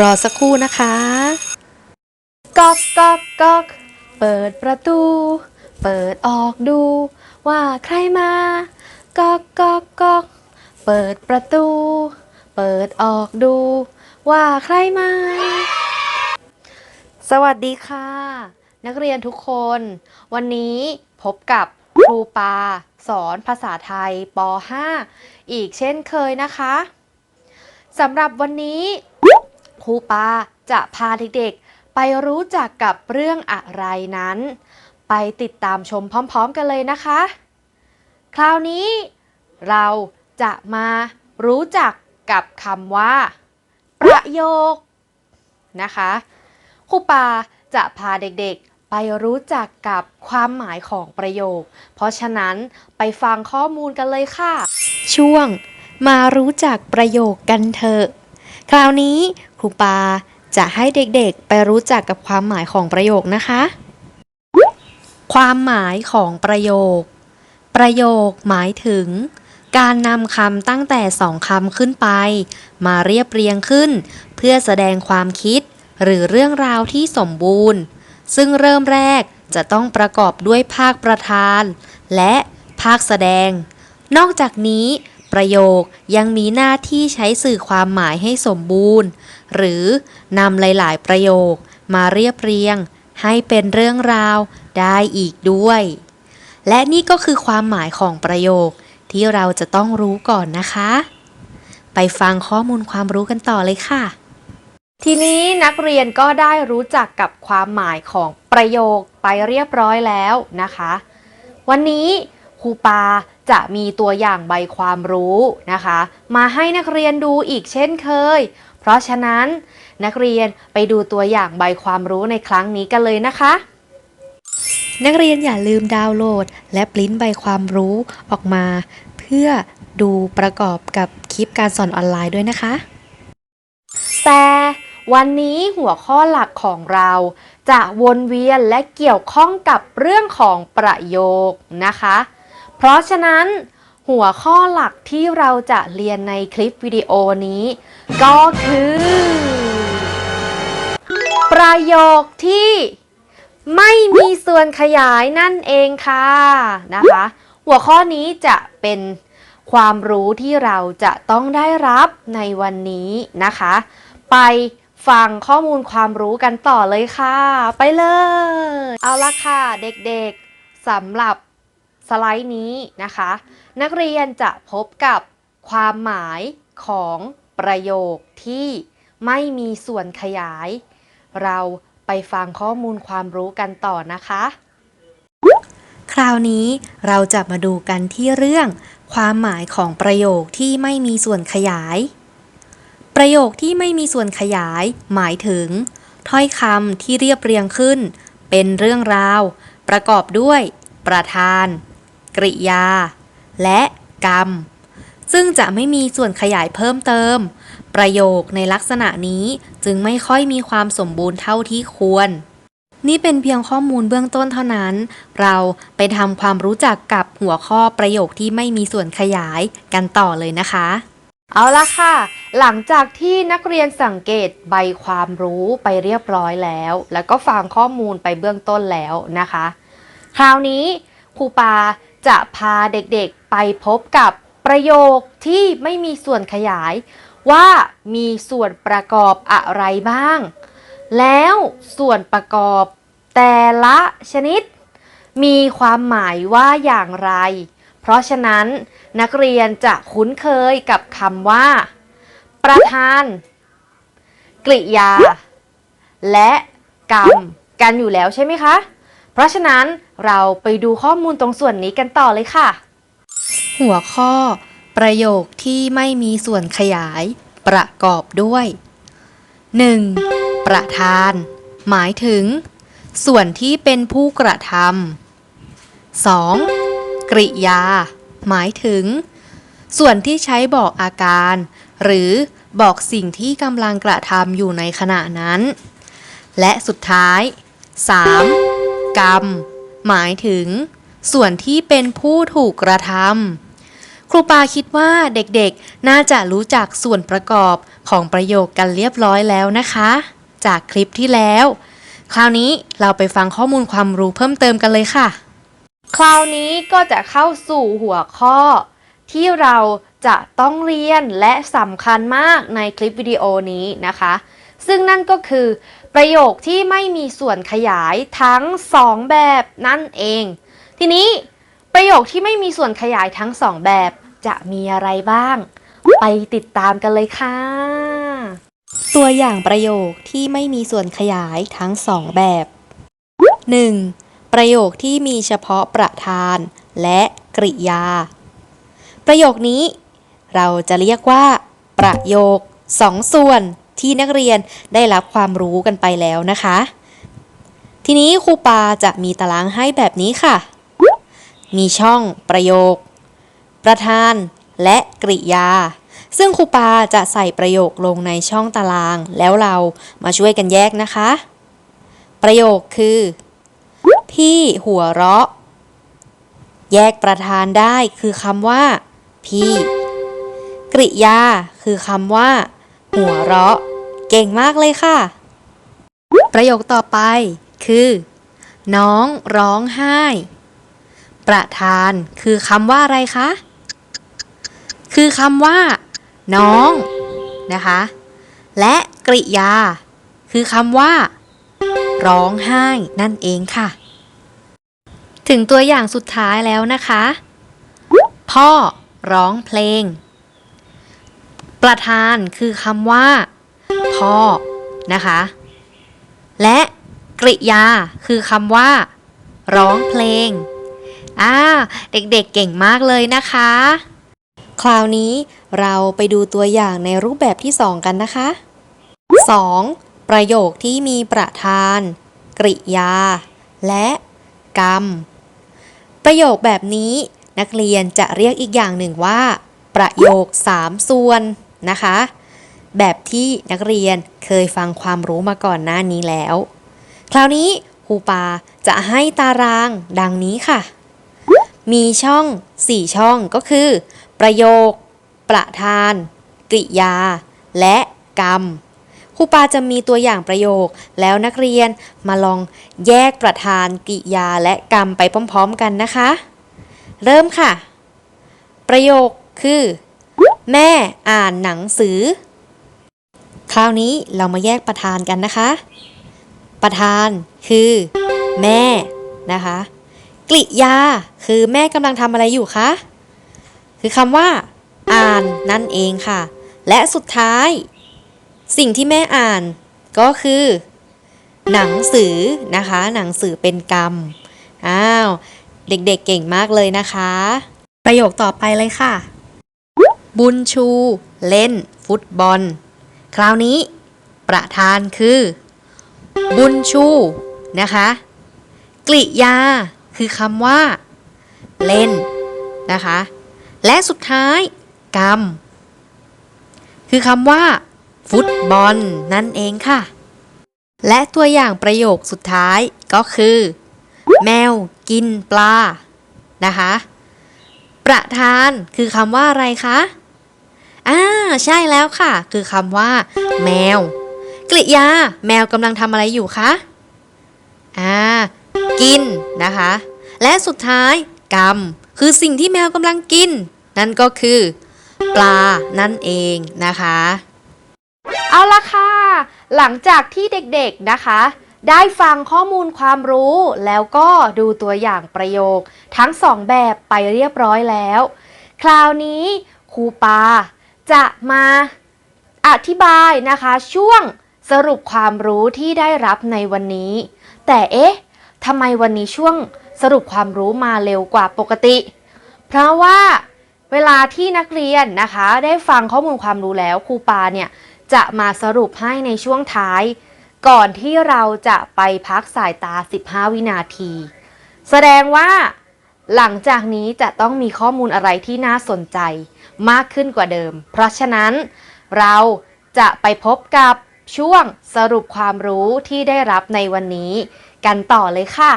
รอสักครู่นะคะก๊อกก๊อกก๊อกเปิดประตู เปิดออกดู ว่าใครมาก๊อกก๊อกก๊อกเปิดประตู เปิดออกดู ว่าใครมา สวัสดีค่ะ นักเรียนทุกคน วันนี้พบกับครูปา สอนภาษาไทยป .5 อีกเช่นเคยนะคะสำหรับวันนี้ ครูปาจะพาเด็กๆ ไปรู้จักกับเรื่องอะไรนั้น ไปติดตามชมพร้อมๆกันเลยนะคะ คราวนี้เราจะมารู้จักกับคำว่า ประโยคนะคะครูปาจะพาเด็กๆ ไปรู้จักกับความหมายของประโยค เพราะฉะนั้นไปฟังข้อมูลกันเลยค่ะ ช่วงมารู้จักประโยคกันเถอะ คราวนี้ รูปาจะให้เด็กๆไปรู้จักกับความหมายของประโยคนะคะ ความหมายของประโยค ประโยคหมายถึง การนำคำตั้งแต่สองคำขึ้นไป มาเรียบเรียงขึ้น เพื่อแสดงความคิด หรือเรื่องราวที่สมบูรณ์ ซึ่งเริ่มแรกจะต้องประกอบด้วยภาคประธาน และภาคแสดง นอกจากนี้ ประโยคยังมีหน้าที่ใช้สื่อความหมายให้สมบูรณ์ หรือนำหลาย ๆ ประโยคมาเรียบเรียง ให้เป็นเรื่องราวได้อีกด้วย และนี่ก็คือความหมายของประโยคที่เราจะต้องรู้ก่อนนะคะ ไปฟังข้อมูลความรู้กันต่อเลยค่ะ ทีนี้นักเรียนก็ได้รู้จักกับความหมายของประโยคไปเรียบร้อยแล้วนะคะ วันนี้ครูปาจะมีตัวอย่างใบความรู้นะคะ มาให้นักเรียนดูอีกเช่นเคย เพราะฉะนั้นนักเรียนไปดูตัวอย่างใบความรู้ในครั้งนี้กันเลยนะคะ นักเรียนอย่าลืมดาวน์โหลด และปริ้นใบความรู้ออกมา เพื่อดูประกอบกับคลิปการสอนออนไลน์ด้วยนะคะ แต่วันนี้หัวข้อหลักของเรา จะวนเวียนและเกี่ยวข้องกับเรื่องของประโยคนะคะ เพราะฉะนั้น หัวข้อหลักที่เราจะเรียนในคลิปวิดีโอนี้ ก็คือ ประโยคที่ไม่มีส่วนขยายนั่นเองค่ะนะคะ หัวข้อนี้จะเป็นความรู้ที่เราจะต้องได้รับในวันนี้นะคะ ไปฟังข้อมูลความรู้กันต่อเลยค่ะ ไปเลย เอาละค่ะเด็กๆสำหรับสไลด์นี้นะคะ นักเรียนจะพบกับความหมายของประโยคที่ไม่มีส่วนขยาย เราไปฟังข้อมูลความรู้กันต่อนะคะ คราวนี้เราจะมาดูกันที่เรื่อง ความหมายของประโยคที่ไม่มีส่วนขยาย ประโยคที่ไม่มีส่วนขยาย หมายถึง ถ้อยคำที่เรียบเรียงขึ้น เป็นเรื่องราว ประกอบด้วย ประธาน กริยา และกรรม ซึ่งจะไม่มีส่วนขยายเพิ่มเติม ประโยคในลักษณะนี้จึงไม่ค่อยมีความสมบูรณ์เท่าที่ควร นี่เป็นเพียงข้อมูลเบื้องต้นเท่านั้น เราไปทำความรู้จักกับหัวข้อประโยคที่ไม่มีส่วนขยายกันต่อเลยนะคะ เอาละค่ะ หลังจากที่นักเรียนสังเกตใบความรู้ไปเรียบร้อยแล้ว แล้วก็ฟังข้อมูลไปเบื้องต้นแล้วนะคะ คราวนี้ครูปา จะพาเด็กๆไปพบกับประโยคที่ไม่มีส่วนขยาย ว่ามีส่วนประกอบอะไรบ้าง แล้วส่วนประกอบแต่ละชนิด มีความหมายว่าอย่างไร เพราะฉะนั้นนักเรียนจะคุ้นเคยกับคำว่า ประธาน กริยา และกรรมกันอยู่แล้วใช่ไหมคะ เพราะฉะนั้นเราไปดูข้อมูลตรงส่วนนี้กันต่อเลยค่ะ หัวข้อ ประโยคที่ไม่มีส่วนขยาย ประกอบด้วย 1. ประธาน หมายถึง ส่วนที่เป็นผู้กระทำ 2. กริยา หมายถึง ส่วนที่ใช้บอกอาการ หรือบอกสิ่งที่กำลังกระทำอยู่ในขณะนั้น และสุดท้าย 3. กรรม หมายถึง ส่วนที่เป็นผู้ถูกกระทำครูปาคิดว่าเด็กๆ น่าจะรู้จักส่วนประกอบของประโยคกันเรียบร้อยแล้วนะคะ จากคลิปที่แล้ว คราวนี้เราไปฟังข้อมูลความรู้เพิ่มเติมกันเลยค่ะ คราวนี้ก็จะเข้าสู่หัวข้อ ที่เราจะต้องเรียนและสำคัญมากในคลิปวิดีโอนี้นะคะ ซึ่งนั่นก็คือ ประโยคที่ไม่มีส่วนขยายทั้งสองแบบนั่นเอง ทีนี้ประโยคที่ไม่มีส่วนขยายทั้งสองแบบจะมีอะไรบ้าง ไปติดตามกันเลยค่ะ ตัวอย่างประโยคที่ไม่มีส่วนขยายทั้งสองแบบ 1. ประโยคที่มีเฉพาะประธาน และกริยา ประโยคนี้ เราจะเรียกว่า ประโยคสองส่วน ที่นักเรียนได้รับความรู้กันไปแล้วนะคะ ทีนี้ครูปาจะมีตารางให้แบบนี้ค่ะ มีช่องประโยค ประธาน และกริยา ซึ่งครูปาจะใส่ประโยคลงในช่องตาราง แล้วเรามาช่วยกันแยกนะคะ ประโยคคือ พี่หัวเราะ แยกประธานได้คือคำว่า พี่กริยาคือคำว่า หัวเราะ เก่งมากเลยค่ะ ประโยคต่อไปคือ น้องร้องไห้ ประธานคือคำว่าอะไรคะ คือคำว่า น้อง นะคะ และกริยา คือคำว่า ร้องไห้นั่นเองค่ะ ถึงตัวอย่างสุดท้ายแล้วนะคะ พ่อร้องเพลง ประธานคือคำว่า พ่อนะคะ และกริยาคือคำว่า ร้องเพลงอ่าเด็กๆเก่งมากเลยนะคะ คราวนี้เราไปดูตัวอย่างในรูปแบบที่ 2 กันนะคะ 2. ประโยคที่มีประธาน กริยา และกรรม ประโยคแบบนี้นักเรียนจะเรียกอีกอย่างหนึ่งว่า ประโยค 3 ส่วนนะคะ แบบที่นักเรียนเคยฟังความรู้มาก่อนหน้านี้แล้ว คราวนี้ครูปาจะให้ตารางดังนี้ค่ะ มีช่อง 4 ช่องก็คือ ประโยค ประธาน กริยา และกรรมครูปาจะมีตัวอย่างประโยคแล้วนักเรียนมาลองแยกประธานกริยาและกรรมไปพร้อม ๆ กันนะคะ เริ่มค่ะ ประโยคคือ แม่อ่านหนังสือ คราวนี้เรามาแยกประธานกันนะคะ ประธานคือ แม่นะคะ กริยาคือแม่กำลังทำอะไรอยู่คะคือคำว่า อ่านนั่นเองค่ะ และสุดท้าย สิ่งที่แม่อ่านก็คือ หนังสือนะคะ หนังสือเป็นกรรมอ้าวเด็กๆเเก่งมากเลยนะคะ ประโยคต่อไปเลยค่ะ บุญชู เล่น ฟุตบอล คราวนี้ประธานคือ บุญชูนะคะ กริยาคือคำว่า เล่นนะคะ และสุดท้ายกรรม คือคำว่า ฟุตบอลนั่นเองค่ะ และตัวอย่างประโยคสุดท้ายก็คือ แมวกินปลานะคะ ประธานคือคำว่าอะไรคะ อ่าใช่แล้วค่ะ คือคำว่า แมว กริยา แมวกำลังทำอะไรอยู่คะอ่ากินนะคะ และสุดท้ายกรรม คือสิ่งที่แมวกำลังกิน นั่นก็คือ ปลานั่นเองนะคะ เอาละค่ะ หลังจากที่เด็กๆนะคะได้ฟังข้อมูลความรู้แล้วก็ดูตัวอย่างประโยค ทั้งสองแบบไปเรียบร้อยแล้ว คราวนี้ครูปา จะมาอธิบายนะคะช่วงสรุปความรู้ที่ได้รับในวันนี้ แต่เอ๊ะทำไมวันนี้ช่วงสรุปความรู้มาเร็วกว่าปกติ เพราะว่าเวลาที่นักเรียนนะคะได้ฟังข้อมูลความรู้แล้วครูปาเนี่ยจะมาสรุปให้ในช่วงท้าย ก่อนที่เราจะไปพักสายตา 15 วินาที แสดงว่าหลังจากนี้จะต้องมีข้อมูลอะไรที่น่าสนใจ มากขึ้นกว่าเดิม เพราะฉะนั้นเราจะไปพบกับช่วงสรุปความรู้ที่ได้รับในวันนี้ กันต่อเลยค่ะ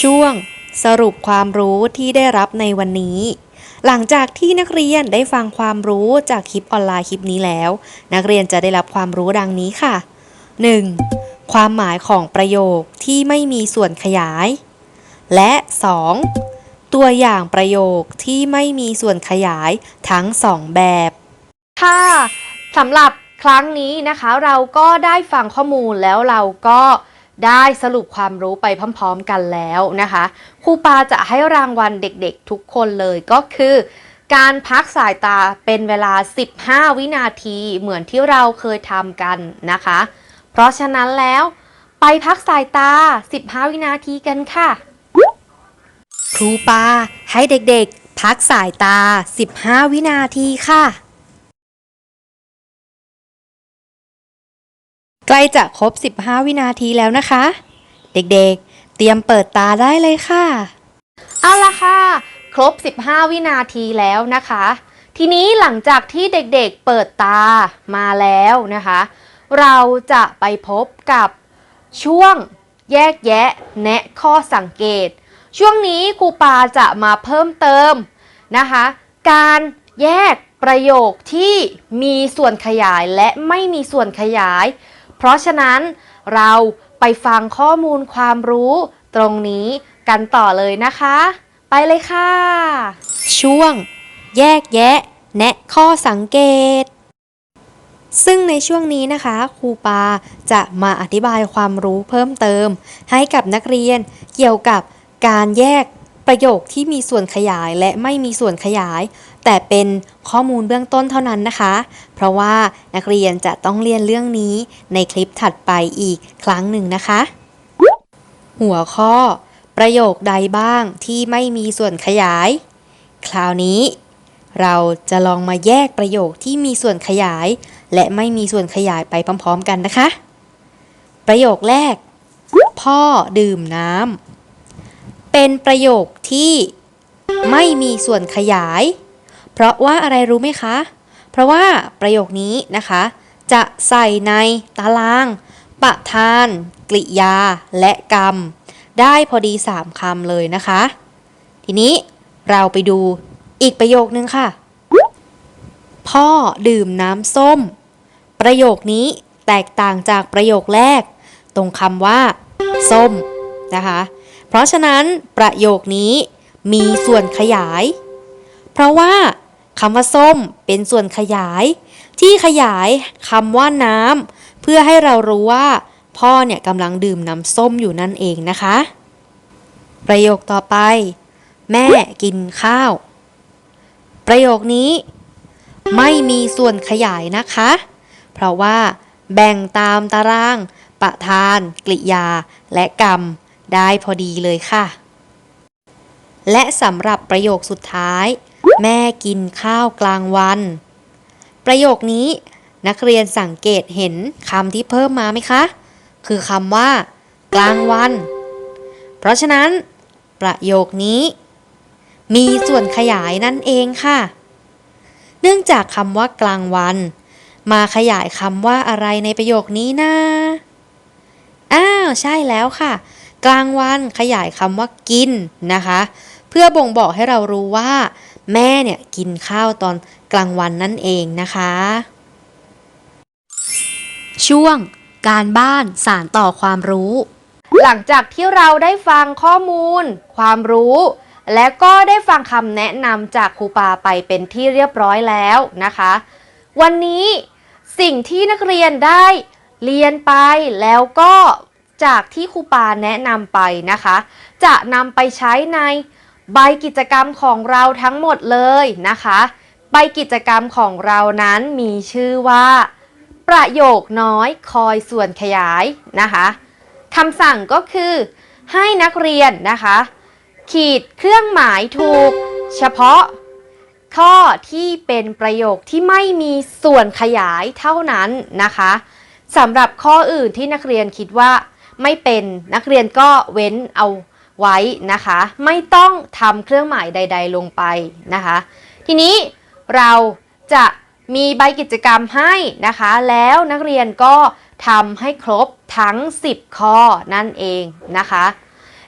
ช่วงสรุปความรู้ที่ได้รับในวันนี้ หลังจากที่นักเรียนได้ฟังความรู้จากคลิปออนไลน์คลิปนี้แล้ว นักเรียนจะได้รับความรู้ดังนี้ค่ะ 1. ความหมายของประโยคที่ไม่มีส่วนขยาย และ 2. ตัวอย่างประโยคที่ไม่มีส่วนขยายทั้ง2แบบ ค่ะสำหรับครั้งนี้นะคะ เราก็ได้ฟังข้อมูลแล้วเราก็ได้สรุปความรู้ไปพร้อมๆกันแล้วนะคะครูปาจะให้รางวัลเด็กๆทุกคนเลยก็คือ การพักสายตาเป็นเวลา 15 วินาทีเหมือนที่เราเคยทำกันนะคะ เพราะฉะนั้นแล้วไปพักสายตา 15 วินาทีกันค่ะ ครูปาให้เด็กๆ พักสายตา 15 วินาทีค่ะ ใกล้จะครบ 15 วินาทีแล้วนะคะ เด็กๆ เตรียมเปิดตาได้เลยค่ะ เอาละค่ะ ครบ 15 วินาทีแล้วนะคะ ทีนี้หลังจากที่เด็กๆ เปิดตามาแล้วนะคะ เราจะไปพบกับช่วงแยกแยะแนะข้อสังเกต ช่วงนี้ครูปาจะมาเพิ่มเติมนะคะ การแยกประโยคที่มีส่วนขยายและไม่มีส่วนขยาย เพราะฉะนั้นเราไปฟังข้อมูลความรู้ตรงนี้กันต่อเลยนะคะ ไปเลยค่ะ ช่วง แยกแยะ แนะข้อสังเกต ซึ่งในช่วงนี้นะคะครูปาจะมาอธิบายความรู้เพิ่มเติม ให้กับนักเรียนเกี่ยวกับ การแยกประโยคที่มีส่วนขยายและไม่มีส่วนขยาย แต่เป็นข้อมูลเบื้องต้นเท่านั้นนะคะ เพราะว่านักเรียนจะต้องเรียนเรื่องนี้ในคลิปถัดไปอีกครั้งหนึ่งนะคะ หัวข้อ ประโยคใดบ้างที่ไม่มีส่วนขยาย คราวนี้ เราจะลองมาแยกประโยคที่มีส่วนขยาย และไม่มีส่วนขยายไปพร้อม ๆ กันนะคะ ประโยคแรก พ่อดื่มน้ำ เป็นประโยคที่ไม่มีส่วนขยาย เพราะว่าอะไรรู้ไหมคะ เพราะว่าประโยคนี้นะคะ จะใส่ในตาราง ประธาน กริยา และกรรม ได้พอดี 3คำเลยนะคะ ทีนี้เราไปดูอีกประโยคนึงค่ะ พ่อดื่มน้ำส้ม ประโยคนี้แตกต่างจากประโยคแรก ตรงคำว่า ส้มนะคะ เพราะฉะนั้นประโยคนี้มีส่วนขยาย เพราะว่าคำว่าส้มเป็นส่วนขยาย ที่ขยายคำว่าน้ำเพื่อให้เรารู้ว่า พ่อเนี่ยกำลังดื่มน้ำส้มอยู่นั่นเองนะคะ ประโยคต่อไป แม่กินข้าว ประโยคนี้ ไม่มีส่วนขยายนะคะ เพราะว่า แบ่งตามตาราง ประธาน กริยา และกรรม ได้พอดีเลยค่ะ และสำหรับประโยคสุดท้าย แม่กินข้าวกลางวัน ประโยคนี้นักเรียนสังเกตเห็นคำที่เพิ่มมาไหมคะ คือคำว่า กลางวัน เพราะฉะนั้น ประโยคนี้ มีส่วนขยายนั่นเองค่ะ เนื่องจากคำว่ากลางวัน มาขยายคำว่าอะไรในประโยคนี้นะ อ้าว ใช่แล้วค่ะ กลางวันขยายคำว่ากินนะคะ เพื่อบ่งบอกให้เรารู้ว่า แม่เนี่ยกินข้าวตอนกลางวันนั่นเองนะคะ ช่วงการบ้านสารต่อความรู้ หลังจากที่เราได้ฟังข้อมูล ความรู้ และก็ได้ฟังคำแนะนำจากครูปาไปเป็นที่เรียบร้อยแล้วนะคะ วันนี้สิ่งที่นักเรียนได้เรียนไปแล้วก็ จากที่ครูปาแนะนำไปนะคะ จะนำไปใช้ในใบกิจกรรมของเราทั้งหมดเลยนะคะ ใบกิจกรรมของเรานั้นมีชื่อว่า ประโยคน้อยคอยส่วนขยายนะคะคำสั่งก็คือ ให้นักเรียนนะคะ ขีดเครื่องหมายถูก เฉพาะ ข้อที่เป็นประโยคที่ไม่มีส่วนขยายเท่านั้นนะคะสำหรับข้ออื่นที่นักเรียนคิดว่า ไม่เป็นนักเรียนก็เว้นเอาไว้นะคะ ไม่ต้องทำเครื่องหมายใด ๆ ลงไปนะคะ ทีนี้เราจะมีใบกิจกรรมให้นะคะ แล้วนักเรียนก็ทำให้ครบทั้ง 10 ข้อนั่นเองนะคะ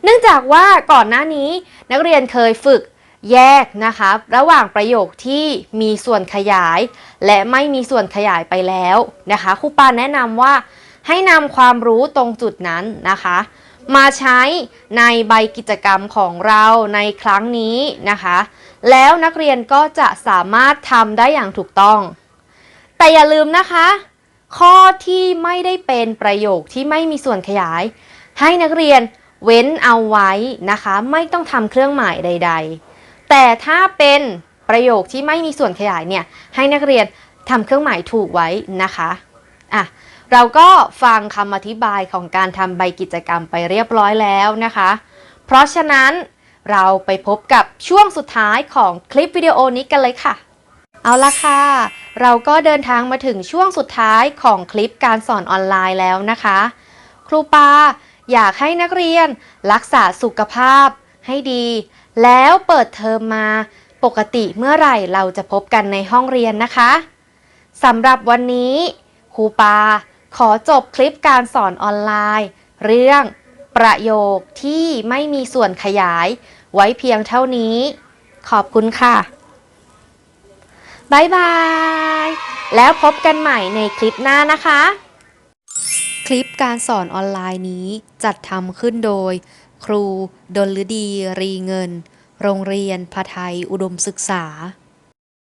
เนื่องจากว่าก่อนหน้านี้นักเรียนเคยฝึกแยกนะคะระหว่างประโยคที่มีส่วนขยาย และไม่มีส่วนขยายไปแล้วนะคะครูปาแนะนำว่า ให้นำความรู้ตรงจุดนั้นนะคะ มาใช้ในใบกิจกรรมของเราในครั้งนี้นะคะ แล้วนักเรียนก็จะสามารถทำได้อย่างถูกต้อง แต่อย่าลืมนะคะ ข้อที่ไม่ได้เป็นประโยคที่ไม่มีส่วนขยาย ให้นักเรียนเว้นเอาไว้นะคะ ไม่ต้องทำเครื่องหมายใด ๆ แต่ถ้าเป็นประโยคที่ไม่มีส่วนขยายเนี่ย ให้นักเรียนทำเครื่องหมายถูกไว้นะคะ อะ เราก็ฟังคำอธิบายของการทำใบกิจกรรมไปเรียบร้อยแล้วนะคะ เพราะฉะนั้นเราไปพบกับช่วงสุดท้ายของคลิปวิดีโอนี้กันเลยค่ะ เอาละค่ะ เราก็เดินทางมาถึงช่วงสุดท้ายของคลิปการสอนออนไลน์แล้วนะคะ ครูปาอยากให้นักเรียนรักษาสุขภาพให้ดี แล้วเปิดเทอมมาปกติเมื่อไหร่เราจะพบกันในห้องเรียนนะคะสำหรับวันนี้ครูปา ขอจบคลิปการสอนออนไลน์ เรื่องประโยคที่ไม่มีส่วนขยาย ไว้เพียงเท่านี้ ขอบคุณค่ะบายบาย แล้วพบกันใหม่ในคลิปหน้านะคะ คลิปการสอนออนไลน์นี้จัดทำขึ้นโดย ครู ดลฤดี รีเงิน โรงเรียนพไทยอุดมศึกษา